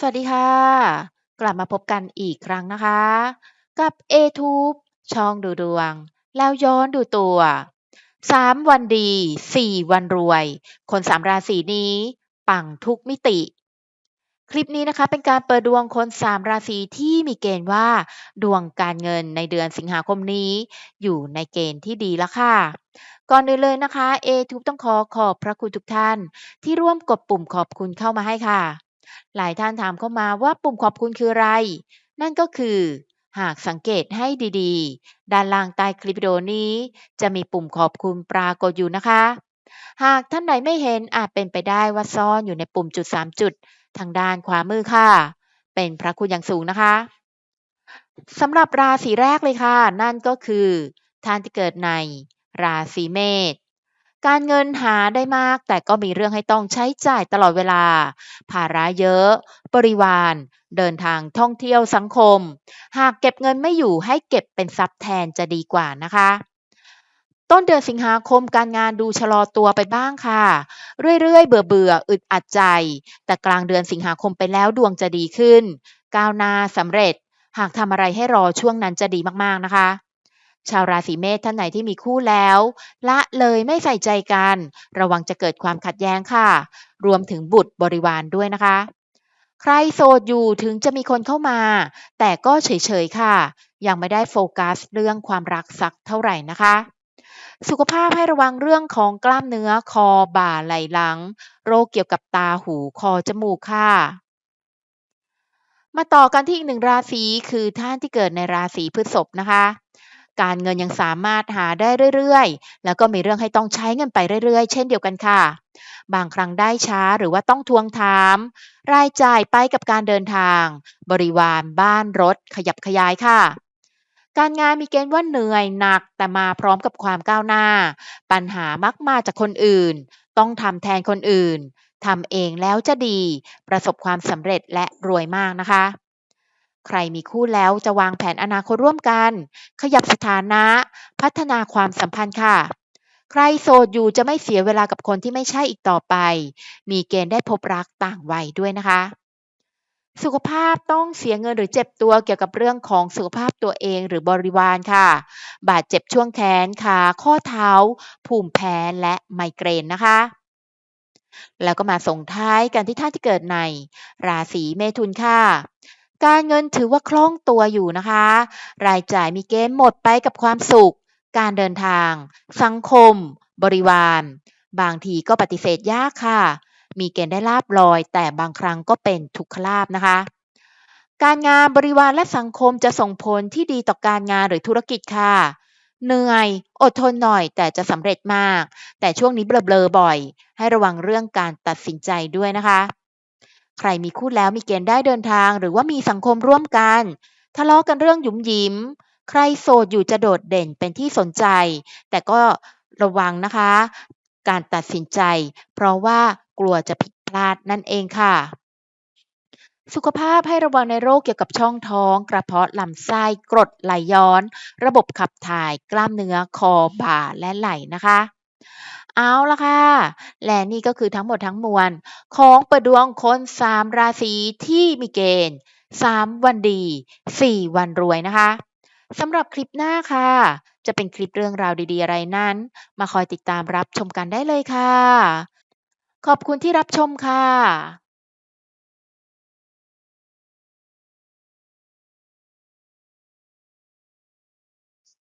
สวัสดีค่ะ กลับมาพบกันอีกครั้งนะคะ กับ a t u b e ช่องดูดวง แล้วย้อนดูตัว 3 วันดี 4 วันรวย คน3ราศีนี้ ปังทุกมิติ คลิปนี้นะคะเป็นการเปิดดวงคน3ราศีที่มีเกณฑ์ว่า ดวงการเงินในเดือนสิงหาคมนี้ อยู่ในเกณฑ์ที่ดีแล้วค่ะก่อนอื่นเลยนะคะ a t u b e ต้องขอขอบพระคุณทุกท่าน ที่ร่วมกดปุ่มขอบคุณเข้ามาให้ค่ะ หลายท่านถามเข้ามาว่าปุ่มขอบคุณคืออะไร นั่นก็คือ หากสังเกตให้ดีๆ ด้านล่างใต้คลิปวิดีโอนี้ จะมีปุ่มขอบคุณปรากฏอยู่นะคะ หากท่านใดไม่เห็นอาจเป็นไปได้ว่าซ่อนอยู่ในปุ่มจุด 3 จุด ทางด้านขวามือค่ะ เป็นพระคุณอย่างสูงนะคะสำหรับราศีแรกเลยค่ะ นั่นก็คือท่านที่เกิดในราศีเมษ การเงินหาได้มาก แต่ก็มีเรื่องให้ต้องใช้จ่ายตลอดเวลา ภาระเยอะ บริวาร เดินทางท่องเที่ยวสังคม หากเก็บเงินไม่อยู่ให้เก็บเป็นทรัพย์แทนจะดีกว่านะคะต้นเดือนสิงหาคมการงานดูชะลอตัวไปบ้างค่ะ เรื่อยๆ เบื่อๆอึดอัดใจ แต่กลางเดือนสิงหาคมไปแล้วดวงจะดีขึ้น ก้าวหน้าสำเร็จ หากทำอะไรให้รอช่วงนั้นจะดีมากๆนะคะ ชาวราศีเมษท่านไหนที่มีคู่แล้ว ละเลยไม่ใส่ใจกัน ระวังจะเกิดความขัดแย้งค่ะ รวมถึงบุตรบริวารด้วยนะคะ ใครโสดอยู่ถึงจะมีคนเข้ามา แต่ก็เฉยๆค่ะ ยังไม่ได้โฟกัสเรื่องความรักสักเท่าไหร่นะคะสุขภาพให้ระวังเรื่องของกล้ามเนื้อคอบ่าไหล่หลัง โรคเกี่ยวกับตาหูคอจมูกค่ะ มาต่อกันที่อีกหนึ่งราศีคือท่านที่เกิดในราศีพฤษภนะคะ การเงินยังสามารถหาได้เรื่อยๆ แล้วก็มีเรื่องให้ต้องใช้เงินไปเรื่อยๆ เช่นเดียวกันค่ะ บางครั้งได้ช้าหรือว่าต้องทวงถาม รายจ่ายไปกับการเดินทาง บริวารบ้านรถ ขยับขยายค่ะการงานมีเกณฑ์ว่าเหนื่อยหนักแต่มาพร้อมกับความก้าวหน้า ปัญหามักมาจากคนอื่น ต้องทำแทนคนอื่นทำเองแล้วจะดี ประสบความสำเร็จและรวยมากนะคะ ใครมีคู่แล้วจะวางแผนอนาคตร่วมกัน ขยับสถานะ พัฒนาความสัมพันธ์ค่ะ ใครโสดอยู่จะไม่เสียเวลากับคนที่ไม่ใช่อีกต่อไป มีเกณฑ์ได้พบรักต่างวัยด้วยนะคะ สุขภาพต้องเสียเงินหรือเจ็บตัวเกี่ยวกับเรื่องของสุขภาพตัวเองหรือบริวารค่ะ บาดเจ็บช่วงแขนขาข้อเท้า ภูมิแพ้และไมเกรนนะคะแล้วก็มาส่งท้ายกันที่ท่านที่เกิดใน ราศีเมถุนค่ะ การเงินถือว่าคล่องตัวอยู่นะคะ รายจ่ายมีเกณฑ์หมดไปกับความสุข การเดินทาง สังคม บริวาร บางทีก็ปฏิเสธยากค่ะ มีเกณฑ์ได้ลาบลอย แต่บางครั้งก็เป็นทุกขลาบนะคะ การงานบริวารและสังคมจะส่งผลที่ดีต่อการงานหรือธุรกิจค่ะ เหนื่อย อดทนหน่อยแต่จะสำเร็จมาก แต่ช่วงนี้เบลอๆบ่อย ให้ระวังเรื่องการตัดสินใจด้วยนะคะ ใครมีคู่แล้วมีเกณฑ์ได้เดินทาง หรือว่ามีสังคมร่วมกัน ทะเลาะกันเรื่องหยุมหยิม ใครโสดอยู่จะโดดเด่นเป็นที่สนใจ แต่ก็ระวังนะคะ การตัดสินใจ เพราะว่ากลัวจะผิดพลาดนั่นเองค่ะ สุขภาพให้ระวังในโรคเกี่ยวกับช่องท้อง กระเพาะลำไส้กรดไหลย้อน ระบบขับถ่ายกล้ามเนื้อคอบ่าและไหล่นะคะ เอาละค่ะ และนี่ก็คือทั้งหมดทั้งมวล ของประดวงคนสามราศีที่มีเกณฑ์สามวันดีสี่วันรวยนะคะสำหรับคลิปหน้าค่ะ จะเป็นคลิปเรื่องราวดีๆ อะไรนั้น มาคอยติดตามรับชมกันได้เลยค่ะ ขอบคุณที่รับชมค่ะ